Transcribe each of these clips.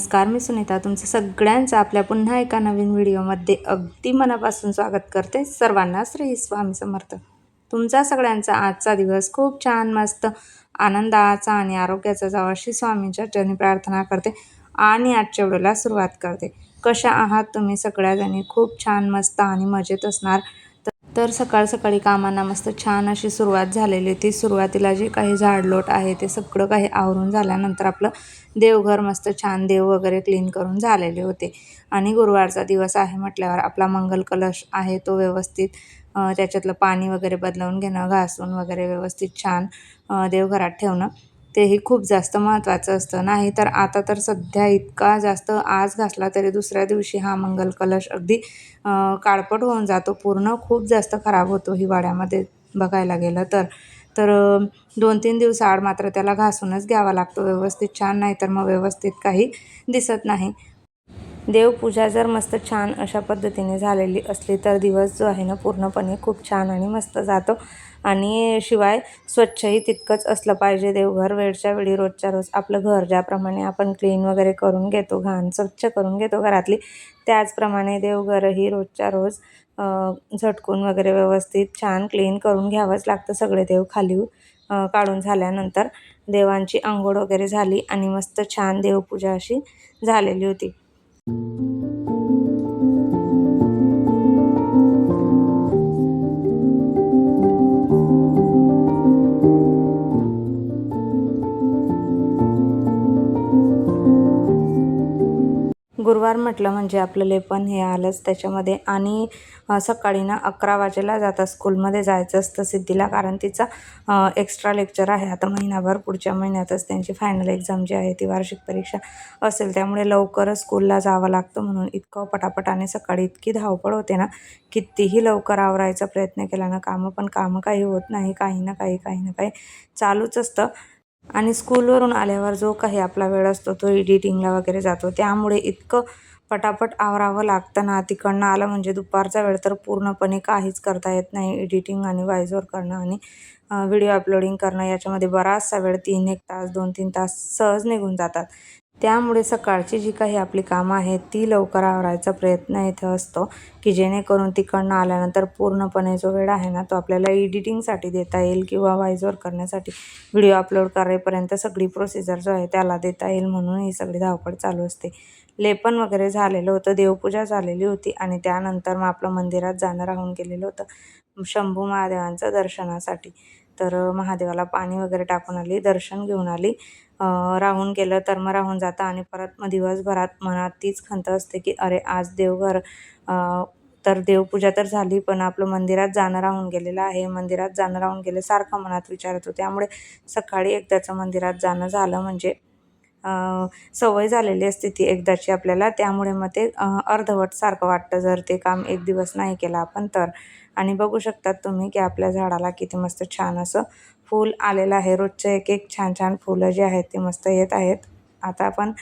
नमस्कार मी सुनीता. तुमचं सगळ्यांचं आपल्या पुन्हा एका नवीन व्हिडिओमध्ये अगदी मनापासून स्वागत करते. सर्वांना श्री स्वामी समर्थ. तुमचा सगळ्यांचा आजचा दिवस खूप छान मस्त आनंदाचा आणि आरोग्याचा जावा श्री स्वामींच्या चरणी प्रार्थना करते आणि आजच्या व्हिडिओला सुरुवात करते. कशा आहात तुम्ही? सगळ्याजणी खूप छान मस्त आणि मजेत असणार. तर- सकाळ सकाळी कामांना मस्त छान अशी सुरुवात झालेली होती. सुरुवातीला जे काही झाडलोट आहे ते सगळं काही आवरून झाल्यानंतर आपलं देवघर मस्त छान देव वगैरे क्लीन करून झालेले होते. आणि गुरुवारचा दिवस आहे म्हटल्यावर आपला मंगल कलश आहे तो व्यवस्थित त्याच्यातलं पाणी वगैरे बदलवून घेणं घासून वगैरे व्यवस्थित छान देवघरात ठेवणं. तेही खूप जास्त महत्त्वाचं असतं. नाही तर आता तर सध्या इतका जास्त आज घासला तरी दुसऱ्या दिवशी हा मंगल कलश अगदी काळपट होऊन जातो. पूर्ण खूप जास्त खराब होतो हिवाळ्यामध्ये बघायला गेलं तर. तर दोन तीन दिवसाआड मात्र त्याला घासूनच घ्यावा लागतो. व्यवस्थित छान नाही तर मग व्यवस्थित काही दिसत नाही. देवपूजा जर मस्त छान अशा पद्धतीने झालेली असली तर दिवस जो आहे ना पूर्णपणे खूप छान आणि मस्त जातो. आणि शिवाय स्वच्छही तितकंच असलं पाहिजे. देवघर वेळच्या वेळी रोजच्या रोज. आपलं घर ज्याप्रमाणे आपण क्लीन वगैरे करून घेतो घाण स्वच्छ करून घेतो घरातली त्याचप्रमाणे देवघरही रोजच्या रोज झटकून वगैरे व्यवस्थित छान क्लीन करून घ्यावंच लागतं. सगळे देव खाली काढून झाल्यानंतर देवांची आंघोळ वगैरे झाली आणि मस्त छान देवपूजा अशी झालेली होती. शनिवार म्हटलं म्हणजे आपलं लेपन हे आलंच त्याच्यामध्ये. आणि सकाळी ना अकरा वाजेला जाता स्कूलमध्ये जायचं असतं सिद्धीला कारण तिचा एक्स्ट्रा लेक्चर आहे. आता महिनाभर पुढच्या महिन्यातच त्यांची फायनल एक्झाम जी आहे ती वार्षिक परीक्षा असेल. त्यामुळे लवकरच स्कूलला जावं लागतं म्हणून इतकं पटापटाने सकाळी इतकी धावपळ होते ना कितीही लवकर आवरायचा प्रयत्न केला ना कामं पण कामं काही होत नाही. काही ना काही काही ना काही चालूच असतं. आणि स्कूलवरून आल्यावर जो काही आपला वेळ असतो तो एडिटिंगला वगैरे जातो. त्यामुळे इतकं पटापट आवरावं लागतं ना. तिकडनं आलं म्हणजे दुपारचा वेळ तर पूर्णपणे काहीच करता येत नाही. एडिटिंग आणि वाईजवर करणं आणि व्हिडिओ अपलोडिंग करणं याच्यामध्ये बराचसा वेळ तीन एक तास दोन तीन तास सहज निघून जातात. त्यामुळे सकाळची जी काही आपली कामं आहेत ती लवकर आवरायचा प्रयत्न इथं असतो की जेणेकरून तिकडनं आल्यानंतर पूर्णपणे जो वेळ आहे ना तो आपल्याला एडिटिंगसाठी देता येईल किंवा व्हॉइसवर करण्यासाठी व्हिडिओ अपलोड करेपर्यंत सगळी प्रोसिजर जो आहे त्याला देता येईल म्हणून ही सगळी धावपळ चालू असते. लेपन वगैरे झालेलं होतं देवपूजा झालेली होती आणि त्यानंतर मग आपलं मंदिरात जाणं राहून गेलेलं होतं. शंभू महादेवांचं दर्शनासाठी. तर महादेवाला पाणी वगैरे टाकून आली दर्शन घेऊन आली. राहून गेलं तर मग राहून जातं आणि परत मग दिवसभरात मनात तीच खंत असते की अरे आज देवघर तर देवपूजा तर झाली पण आपलं मंदिरात जाणं राहून गेलेलं आहे. मंदिरात जाणं राहून गेलं सारखं मनात विचार येतो. त्यामुळे सकाळी एकदाचं मंदिरात जाणं झालं म्हणजे सवय झालेली असते ती एकदाची आपल्याला. त्यामुळे मग ते अर्धवट सारखं वाटतं. जर ते काम एक दिवस नाही केलं आपण तर. आणि बघू शकतात तुम्ही की आपल्या झाडाला किती मस्त छान असं फूल आलेलं आहे. रोजचे एक एक छान छान फुलं जी आहेत ते मस्त येत आहेत. आता आपण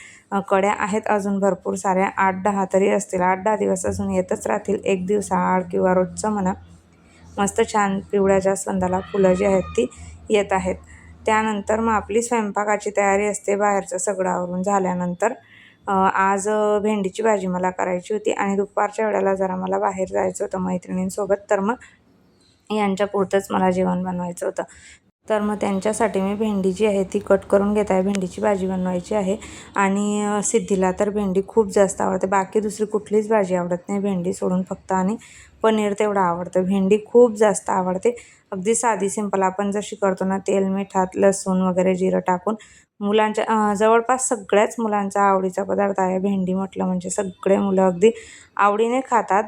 कड्या आहेत अजून भरपूर साऱ्या. आठ दहा तरी असतील. आठ दहा दिवस अजून येतच राहतील. एक दिवसाआड किंवा रोजचं म्हणा. मस्त छान पिवळ्या जास्वंदाला फुलं जी आहेत ती येत आहेत. त्यानंतर मग आपली स्वयंपाकाची तयारी असते बाहेरचं सगळं आवरून झाल्यानंतर. आज भेंडीची भाजी मला करायची होती आणि दुपारच्या वेळेला जरा मला बाहेर जायचं होतं मैत्रिणींसोबत तर मग यांच्या पुरतंच मला जेवण बनवायचं होतं. तर मग त्यांच्यासाठी मी भेंडी जी आहे ती कट करून घेत आहे. भेंडीची भाजी बनवायची आहे. आणि सिद्धीला तर भेंडी खूप जास्त आवडते. बाकी दुसरी कुठलीच भाजी आवडत नाही. भेंडी सोडून फक्त आणि पनीर तेवढं आवडतं. भेंडी खूप जास्त आवडते. अगदी साधी सिंपल आपण जशी करतो ना तेल मिठात लसूण वगैरे जिरं टाकून मुलांच्या जवळपास सगळ्याच मुलांचा आवडीचा पदार्थ आहे भेंडी म्हटलं म्हणजे सगळे मुलं अगदी आवडीने खातात.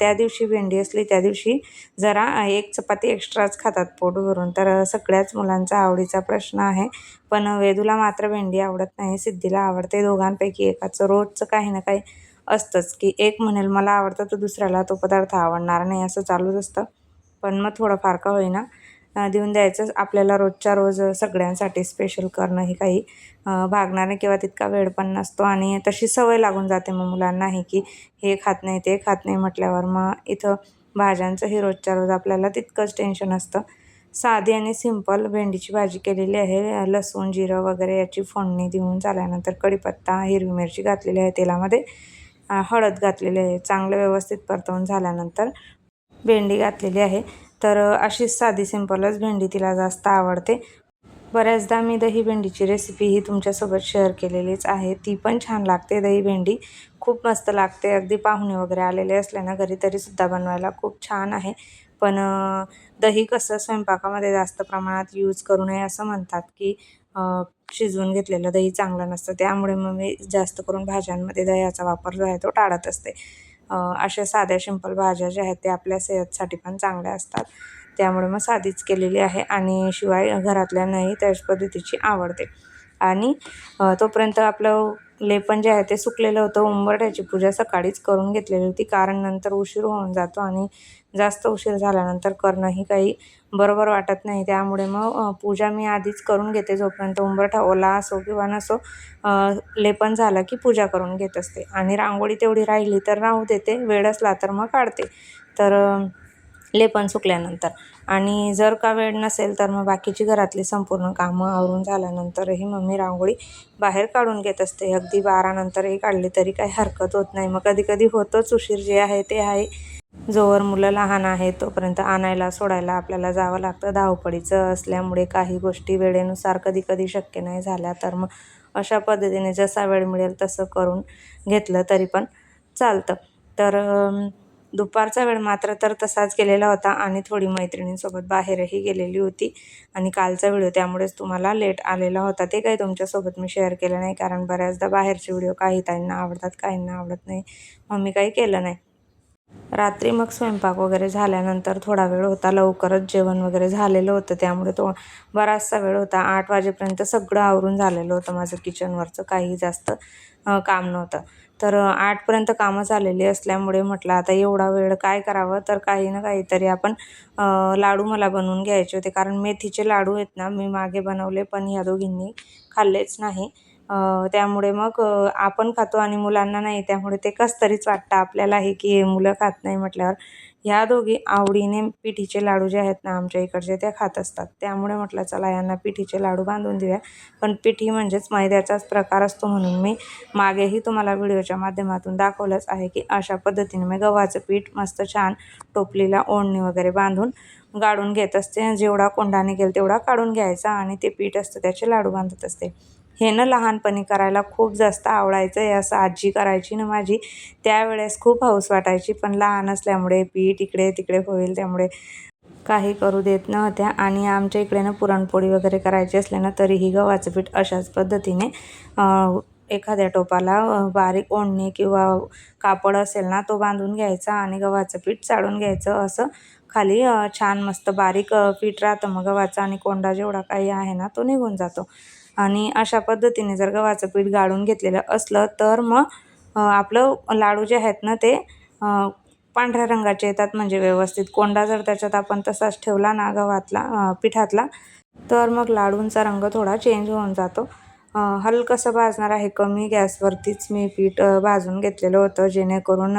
त्या दिवशी भेंडी असली त्या दिवशी जरा एक चपाती एक्स्ट्राच खातात पोट भरून तर सगळ्याच मुलांचा आवडीचा प्रश्न आहे. पण वेदूला मात्र भेंडी आवडत नाही सिद्धीला आवडते दोघांपैकी एकाचं. रोजचं काही ना काही असतंच की एक म्हणेल मला आवडतं तर दुसऱ्याला तो पदार्थ आवडणार नाही असं चालूच असतं. पण मग थोडंफार का होईना देऊन द्यायचं. आपल्याला रोजच्या रोज सगळ्यांसाठी स्पेशल करणं हे काही भागणार नाही किंवा तितका वेळ पण नसतो आणि तशी सवय लागून जाते मग मुलांनाही की हे खात नाही ते खात नाही म्हटल्यावर मग इथं भाज्यांचंही रोजच्या रोज आपल्याला तितकंच टेन्शन असतं. साधी आणि सिंपल भेंडीची भाजी केलेली आहे. लसूण जिरं वगैरे याची फोडणी देऊन झाल्यानंतर कढीपत्ता हिरवी मिरची घातलेली आहे तेलामध्ये. हळद घातलेली आहे. चांगलं व्यवस्थित परतवून झाल्यानंतर भेंडी घातलेली आहे. तर अशीच साधी सिंपलच भेंडी तिला जास्त आवडते. बऱ्याचदा मी दही भेंडीची रेसिपी ही तुमच्यासोबत शेअर केलेलीच आहे. ती पण छान लागते दही भेंडी. खूप मस्त लागते. अगदी पाहुणे वगैरे आलेले असले ना घरी तरीसुद्धा बनवायला खूप छान आहे. पण दही कसं स्वयंपाकामध्ये जास्त प्रमाणात यूज करू नये असं म्हणतात की शिजवून घेतलेलं दही चांगलं नसतं. त्यामुळे मग मी जास्त करून भाज्यांमध्ये दह्याचा वापर जो आहे तो टाळत असते. अशा साध्या सिंपल भाज्या ज्या आहेत त्या आपल्या सेहतसाठी पण चांगल्या असतात. त्यामुळे मग साधीच केलेली आहे आणि शिवाय घरातल्यांनाही त्याच पद्धतीची आवडते. आणि तोपर्यंत आपलं लेपन जे आहे ते सुकलेलं होतं. उंबरठ्याची पूजा सकाळीच करून घेतलेली होती. कारण नंतर उशीर होऊन जातो आणि जास्त उशीर झाल्यानंतर करणंही काही बरोबर वाटत नाही. त्यामुळे मग पूजा मी आधीच करून घेते जोपर्यंत उंबरठा ओला असो किंवा नसो लेपन झालं की पूजा करून घेत असते. आणि रांगोळी तेवढी राहिली तर राहू देते. वेळ असला तर मग काढते. तर लेपन सुकल्यानंतर. आणि जर का वेळ नसेल तर मग बाकीची घरातली संपूर्ण कामं आवरून झाल्यानंतरही मम्मी रांगोळी बाहेर काढून घेत असते. अगदी बारानंतरही काढली तरी काही हरकत होत नाही. मग कधी कधी होतोच उशीर जे आहे ते आहे. जोवर मुलं लहान आहेत तोपर्यंत आणायला सोडायला आपल्याला जावं लागतं. धावपळीचं असल्यामुळे काही गोष्टी वेळेनुसार कधी कधी शक्य नाही झाल्या तर मग अशा पद्धतीने जसा वेळ मिळेल तसं करून घेतलं तरी पण चालतं. तर दुपारचा वेळ मात्र तर तसाच गेलेला होता आणि थोडी मैत्रिणींसोबत बाहेरही गेलेली होती आणि कालचा व्हिडिओ त्यामुळेच तुम्हाला लेट आलेला होता. ते काही तुमच्यासोबत मी शेअर केलं नाही कारण बऱ्याचदा बाहेरचे व्हिडिओ काही ताईंना आवडतात काहींना आवडत नाही. मग मी काही केलं नाही. रात्री मग स्वयंपाक वगैरे झाल्यानंतर थोडा वेळ होता. लवकरच जेवण वगैरे झालेलं होतं. त्यामुळे तो बराचसा वेळ होता. आठ वाजेपर्यंत सगळं आवरून झालेलं होतं. माझं किचनवरचं काही जास्त काम नव्हतं. तर आठपर्यंत कामं झालेली असल्यामुळे म्हटलं आता एवढा वेळ काय करावं? तर काही ना काहीतरी आपण लाडू मला बनवून घ्यायचे होते. कारण मेथीचे लाडू आहेत ना मी मागे बनवले पण ह्या दोघींनी खाल्लेच नाही. त्यामुळे मग आपण खातो आणि मुलांना नाही त्यामुळे ते कसं तरीच वाटतं आपल्यालाही की हे मुलं खात नाही म्हटल्यावर. ह्या दोघी आवडीने पिठीचे लाडू जे आहेत ना आमच्या इकडचे ते खात असतात. त्यामुळे म्हटलं चला यांना पिठीचे लाडू बांधून देऊया. पण पिठी म्हणजेच मैद्याचाच प्रकार असतो म्हणून मी मागेही तुम्हाला व्हिडिओच्या माध्यमातून दाखवलंच आहे की अशा पद्धतीने मी गव्हाचं पीठ मस्त छान टोपलीला ओढणी वगैरे बांधून गाडून घेत असते. जेवढा कोंडा निघेल तेवढा काढून घ्यायचा आणि ते पीठ असतं त्याचे लाडू बांधत असते. हे ना लहानपणी करायला खूप जास्त आवडायचं आहे असं आजी करायची ना माझी त्यावेळेस खूप हौस वाटायची. पण लहान असल्यामुळे पीठ इकडे तिकडे होईल त्यामुळे काही करू देत नव्हत्या. आणि आमच्या इकडे ना पुरणपोळी वगैरे करायची असले ना तरीही गव्हाचं पीठ अशाच पद्धतीने एखाद्या टोपाला बारीक ओढणी किंवा कापड असेल ना तो बांधून घ्यायचा आणि गव्हाचं पीठ चाळून घ्यायचं असं. खाली छान मस्त बारीक पीठ राहतं मग गव्हाचा आणि कोंडा जेवढा काही आहे ना तो निघून जातो. आणि अशा पद्धतीने जर गव्हाचं पीठ गाळून घेतलेलं असलं तर मग आपलं लाडू जे आहेत ना ते पांढऱ्या रंगाचे येतात म्हणजे व्यवस्थित. कोंडा जर त्याच्यात आपण तसाच ठेवला ना गव्हातला पिठातला तर मग लाडूंचा रंग थोडा चेंज होऊन जातो. हलकंसं भाजणार आहे कमी गॅसवरतीच मी पीठ भाजून घेतलेलं होतं जेणेकरून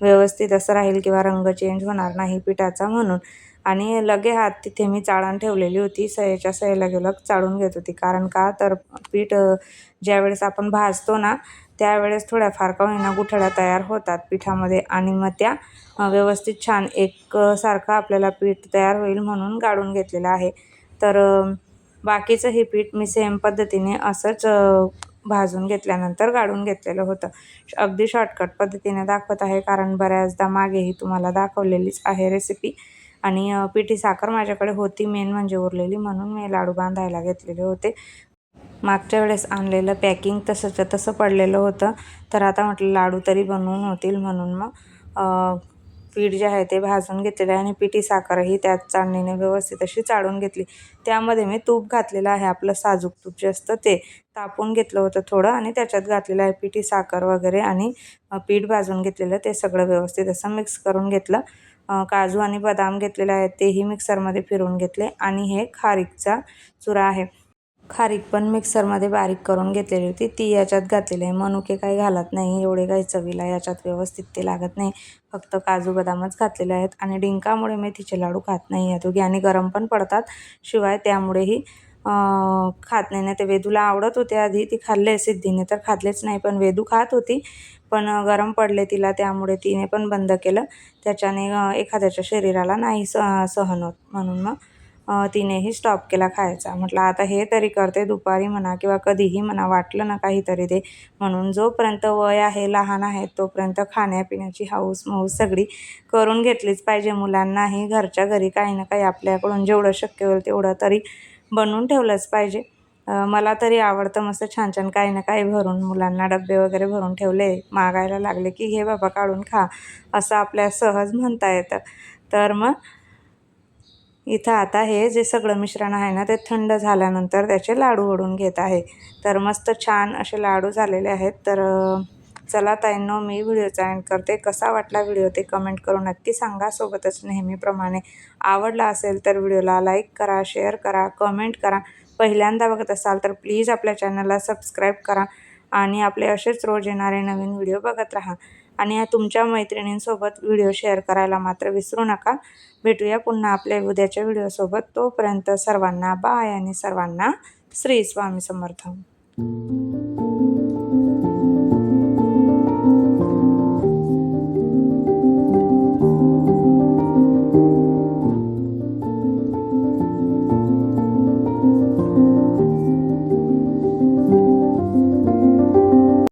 व्यवस्थित असं राहील किंवा रंग चेंज होणार नाही पिठाचा म्हणून. आणि लगे हात तिथे मी चाळण ठेवलेली होती. सयेच्या सयेला गेलं चाळून घेत होती. कारण का? तर पीठ ज्यावेळेस आपण भाजतो ना त्यावेळेस थोड्याफार का होईना गुठळ्या तयार होतात पिठामध्ये आणि मग त्या व्यवस्थित छान एक सारखं आपल्याला पीठ तयार होईल म्हणून गाळून घेतलेलं आहे. तर बाकीचं हे पीठ मी सेम पद्धतीने असंच भाजून घेतल्यानंतर गाळून घेतलेलं होतं. अगदी शॉर्टकट पद्धतीने दाखवत आहे. कारण बऱ्याचदा मागेही तुम्हाला दाखवलेलीच आहे रेसिपी आणि पिठी साखर माझ्याकडे होती मेन म्हणजे उरलेली म्हणून मी लाडू बांधायला घेतलेले होते. मागच्या वेळेस आणलेलं पॅकिंग तसंच्या तसं पडलेलं होतं. तर आता म्हटलं लाडू तरी बनवून होतील म्हणून मग पीठ जे आहे ते भाजून घेतलेलं आहे आणि पिठी साखरही त्यात चाळणीने व्यवस्थित अशी चाळून घेतली. त्यामध्ये मी तूप घातलेलं आहे आपलं साजूक तूप जे असतं ते तापून घेतलं होतं थोडं आणि त्याच्यात घातलेलं आहे पिठी साखर वगैरे आणि पीठ भाजून घेतलेलं ते सगळं व्यवस्थित असं मिक्स करून घेतलं. काजू आणि बदाम घेतलेले आहेत तेही मिक्सरमध्ये फिरवून घेतले आणि हे खारीकचा चुरा आहे. खारीक पण मिक्सरमध्ये बारीक करून घेतलेली होती. ती याच्यात घातलेली आहे. मनुके काही घालत नाही एवढे काही चवीला याच्यात व्यवस्थित ते लागत नाही. फक्त काजू बदामच घातलेले आहेत आणि डिंकामुळे मेथीचे लाडू खात नाही. आहे दोघी आणि गरम पण पडतात. शिवाय त्यामुळेही खात नाही. ना ते वेदूला आवडत होते आधी ती खाल्ले सिद्धीने. तर खाल्लेच नाही पण वेदू खात होती. पण गरम पडले तिला त्यामुळे तिने पण बंद केलं. त्याच्याने एखाद्याच्या शरीराला नाही स सहन होत. म्हणून मग तिनेही स्टॉप केला खायचा. म्हटलं आता हे तरी करते दुपारी म्हणा किंवा कधीही म्हणा वाटलं ना काहीतरी ते म्हणून जोपर्यंत वय आहे लहान आहे तोपर्यंत खाण्यापिण्याची हाऊस मौस सगळी करून घेतलीच पाहिजे मुलांनाही. घरच्या घरी काही ना काही आपल्याकडून जेवढं शक्य होईल तेवढं तरी बनवून ठेवलंच पाहिजे. मला तरी आवडतं मस्त छान छान काही ना काही भरून मुलांना डबे वगैरे भरून ठेवले मागायला लागले की हे बाबा काढून खा. असं आपल्या सहज म्हणता येतं. तर मग इथं आता हे जे सगळं मिश्रण आहे ना ते थंड झाल्यानंतर त्याचे लाडू ओढून घेत आहे. तर मस्त छान असे लाडू झालेले आहेत. तर चला ताईंनो मी व्हिडिओचा एंड करते. कसा वाटला व्हिडिओ ते कमेंट करून नक्की सांगा. सोबतच नेहमीप्रमाणे आवडला असेल तर व्हिडिओला लाईक करा शेअर करा कमेंट करा. पहिल्यांदा बघत असाल तर प्लीज आपल्या चॅनलला सबस्क्राईब करा आणि आपले असेच रोज येणारे नवीन व्हिडिओ बघत राहा. आणि तुमच्या मैत्रिणींसोबत व्हिडिओ शेअर करायला मात्र विसरू नका. भेटूया पुन्हा आपल्या उद्याच्या व्हिडिओसोबत. तोपर्यंत सर्वांना बाय आणि सर्वांना श्री स्वामी समर्थ.